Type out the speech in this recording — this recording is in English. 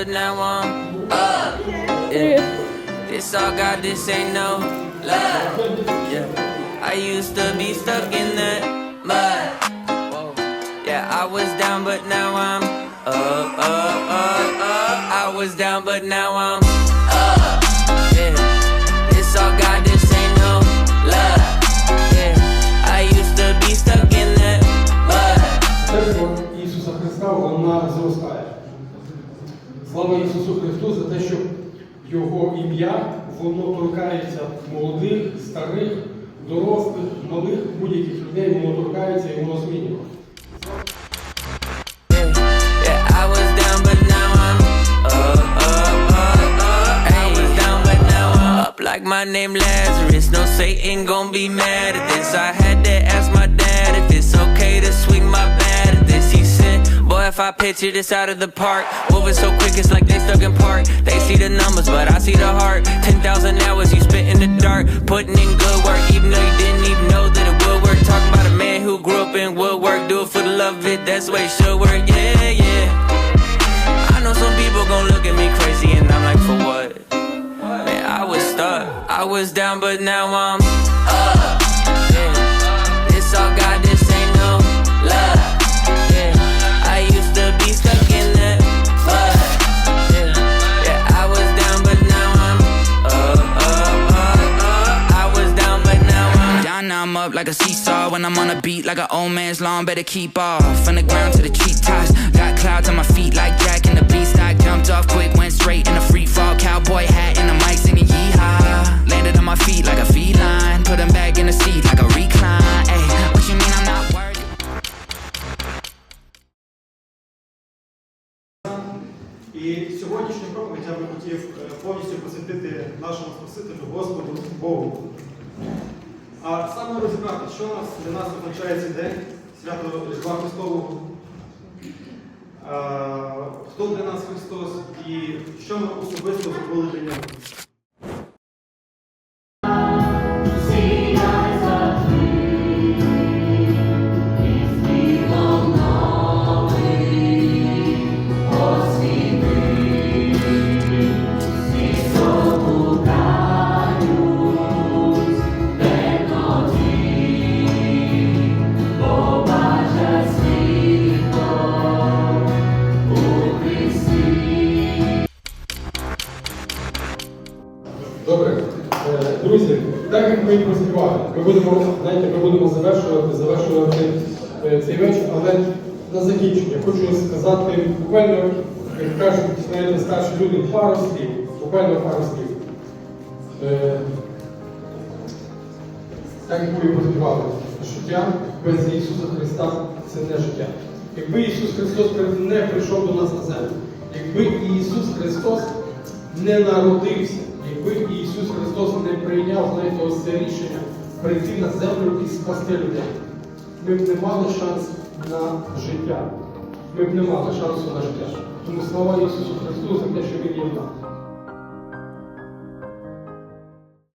but now I'm up. Yeah. This all God, this ain't no love. Yeah. I used to be stuck in that mud. Yeah, I was down, but now I'm up, up, up, up. I was down, but now I'm Слава Ісусу Христу за те, що Його ім'я воно торкається молодих, старих, дорослих, малих, будь-яких людей, воно торкається і воно змінює. Yeah, yeah, I was down, but now I'm up, up, up, up. I was down, but now I'm up like my name Lazarus. No Satan gon' be mad at this. I had to ask my dad if it's okay to swing my I picture this out of the park, moving so quick, it's like they stuck in park. They see the numbers, but I see the heart. 10,000 hours you spent in the dark, putting in good work, even though you didn't even know that it would work. Talking about a man who grew up in woodwork, do it for the love of it, that's the way it should work, yeah, yeah. I know some people gon' look at me crazy, and I'm like, for what? Man, I was stuck, I was down, but now I'm up like a seesaw. When I'm on a beat, like an old man's lawn, better keep off. From the ground to the treetops. Got clouds on my feet, like Jack in the beanstalk. Jumped off quick, went straight in a free fall. Cowboy hat and the mic singing yeehaw. Landed on my feet like a feline. Put him back in the seat like a recline. Ay, what you mean I'm not worthy? І сьогоднішню проповідь я би хотів е, повністю посвятити нашому Спасителю Господу Богу. А саме розібрати, що нас для нас означає цей день, свято Різдва Христового, хто для нас Христос і що ми особисто зробили для нього. Добре, Е, друзі, так як ми проспівали, ми будемо, знаєте, ми будемо завершувати, завершувати е, цей вечір, але на закінчення хочу сказати буквально, як кажуть, знаєте, старші люди, пару слів, буквально пару слів. Е, Так як ми проспівали, життя без Ісуса Христа це не життя. Якби Ісус Христос не прийшов до нас на землю, якби Ісус Христос не народився, якби Ісус Христос не прийняв знаєте, ось це рішення прийти на землю і спасти людей, ми б не мали шанс на життя. Ми б не мали шансу на життя. Тому слава Ісусу Христу за те, що Він є в нас.